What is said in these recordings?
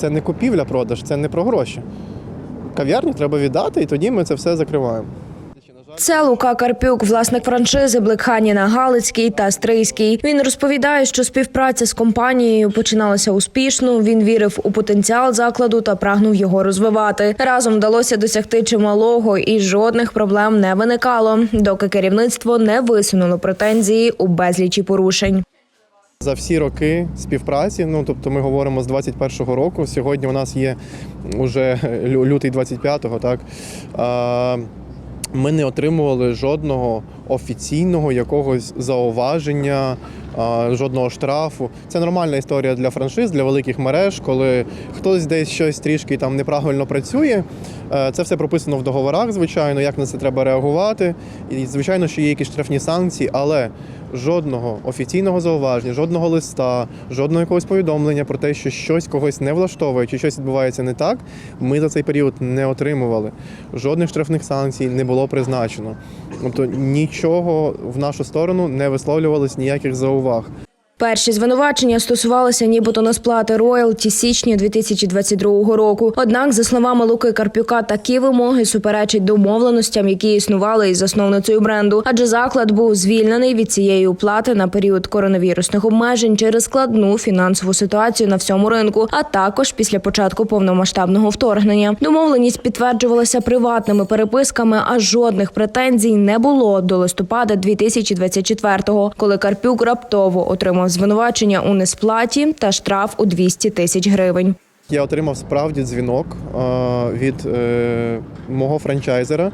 це не купівля-продаж, це не про гроші. Кав'ярню треба віддати, і тоді ми це все закриваємо. Це Лука Карпюк, власник франшизи Блекхані на Галицький та Стрийський. Він розповідає, що співпраця з компанією починалася успішно. Він вірив у потенціал закладу та прагнув його розвивати. Разом вдалося досягти чималого і жодних проблем не виникало, доки керівництво не висунуло претензії у безлічі порушень. За всі роки співпраці, ну тобто ми говоримо з 21-го року. Сьогодні у нас є уже лютий 25-го, так. Ми не отримували жодного офіційного якогось зауваження, жодного штрафу. Це нормальна історія для франшиз, для великих мереж, коли хтось десь щось трішки там неправильно працює. Е, Це все прописано в договорах, звичайно, як на це треба реагувати. І звичайно, що є якісь штрафні санкції, але жодного офіційного зауваження, жодного листа, жодного якогось повідомлення про те, що щось когось не влаштовує чи щось відбувається не так, ми за цей період не отримували. Жодних штрафних санкцій не було призначено. Тобто нічого в нашу сторону не висловлювалось ніяких зауваг. Перші звинувачення стосувалися нібито несплати роялті січня 2022 року. Однак, за словами Луки Карпюка, такі вимоги суперечать домовленостям, які існували із засновницею бренду, адже заклад був звільнений від цієї уплати на період коронавірусних обмежень через складну фінансову ситуацію на всьому ринку, а також після початку повномасштабного вторгнення. Домовленість підтверджувалася приватними переписками, а жодних претензій не було до листопада 2024-го, коли Карпюк раптово отримав звинувачення у несплаті та штраф у 200 тисяч гривень. Я отримав справді дзвінок е, від е, мого франчайзера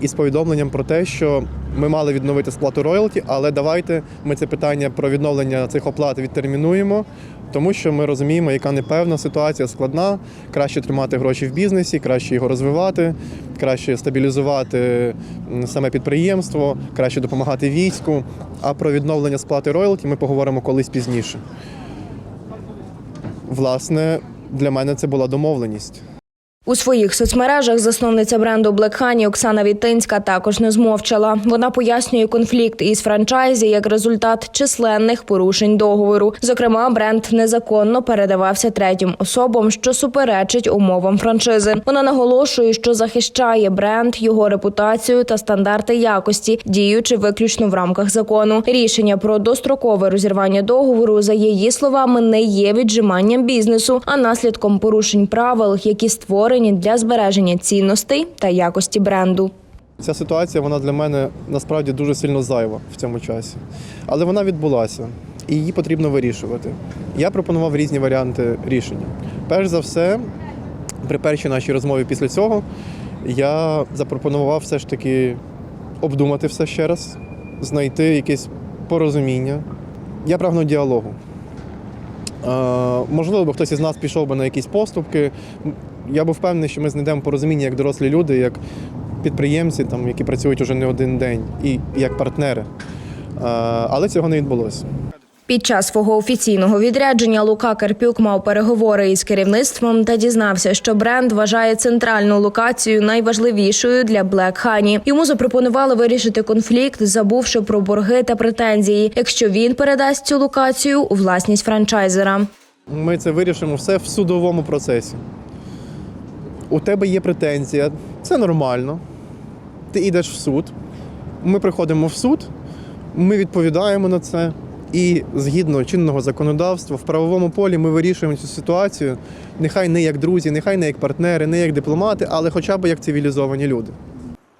із повідомленням про те, що ми мали відновити сплату роялті, але давайте ми це питання про відновлення цих оплат відтермінуємо, тому що ми розуміємо, яка непевна ситуація складна. Краще тримати гроші в бізнесі, краще його розвивати, краще стабілізувати саме підприємство, краще допомагати війську. А про відновлення сплати роялті ми поговоримо колись пізніше. Власне, для мене це була домовленість. У своїх соцмережах засновниця бренду Black Honey Оксана Вітинська також не змовчала. Вона пояснює конфлікт із франчайзі як результат численних порушень договору. Зокрема, бренд незаконно передавався третім особам, що суперечить умовам франшизи. Вона наголошує, що захищає бренд, його репутацію та стандарти якості, діючи виключно в рамках закону. Рішення про дострокове розірвання договору, за її словами, не є віджиманням бізнесу, а наслідком порушень правил, які створені для збереження цінностей та якості бренду. Ця ситуація вона для мене насправді дуже сильно зайва в цьому часі. Але вона відбулася, і її потрібно вирішувати. Я пропонував різні варіанти рішення. Перш за все, при першій нашій розмові після цього я запропонував все ж таки обдумати все ще раз, знайти якесь порозуміння. Я прагну діалогу. Е, можливо, хтось із нас пішов би на якісь поступки. Я був впевнений, що ми знайдемо порозуміння як дорослі люди, як підприємці, там, які працюють уже не один день, і як партнери. Але цього не відбулося. Під час свого офіційного відрядження Лука Карпюк мав переговори із керівництвом та дізнався, що бренд вважає центральну локацію найважливішою для Black Honey. Йому запропонували вирішити конфлікт, забувши про борги та претензії, якщо він передасть цю локацію у власність франчайзера. Ми це вирішимо все в судовому процесі. У тебе є претензія, це нормально. Ти йдеш в суд. Ми приходимо в суд, ми відповідаємо на це. І згідно чинного законодавства в правовому полі ми вирішуємо цю ситуацію. Нехай не як друзі, нехай не як партнери, не як дипломати, але хоча б як цивілізовані люди.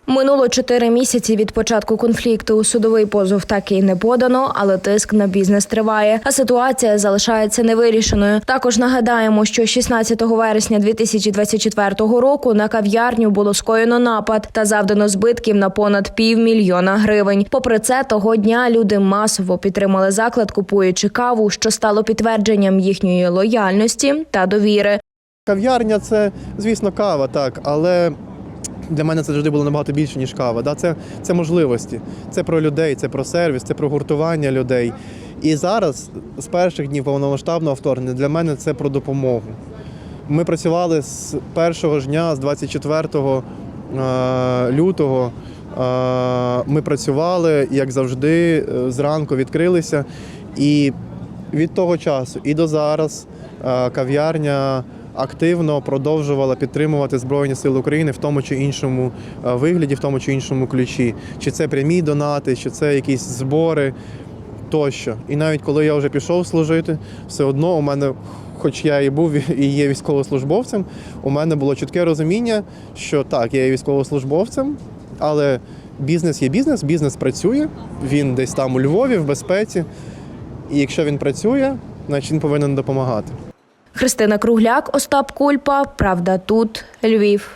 Минуло чотири місяці від початку конфлікту. Судовий позов так і не подано, але тиск на бізнес триває. А ситуація залишається невирішеною. Також нагадаємо, що 16 вересня 2024 року на кав'ярню було скоєно напад та завдано збитків на понад півмільйона гривень. Попри це, того дня люди масово підтримали заклад, купуючи каву, що стало підтвердженням їхньої лояльності та довіри. Кав'ярня це, звісно, кава, так, але для мене це завжди було набагато більше, ніж кава. Да? Це, це можливості, це про людей, це про сервіс, це про гуртування людей. І зараз, з перших днів повномасштабного вторгнення, для мене це про допомогу. Ми працювали з першого ж дня, з 24 е, лютого. Е, Ми працювали, як завжди, е, зранку відкрилися. І від того часу і до зараз кав'ярня активно продовжувала підтримувати Збройні Сили України в тому чи іншому е, вигляді, в тому чи іншому ключі. Чи це прямі донати, чи це якісь збори тощо. І навіть коли я вже пішов служити, все одно у мене, хоч я і був і є військовослужбовцем, у мене було чітке розуміння, що так, я є військовослужбовцем, але бізнес є бізнес, бізнес працює, він десь там у Львові, в безпеці. І якщо він працює, значить він повинен допомагати. Христина Кругляк, Остап Кульпа. Правда, тут Львів.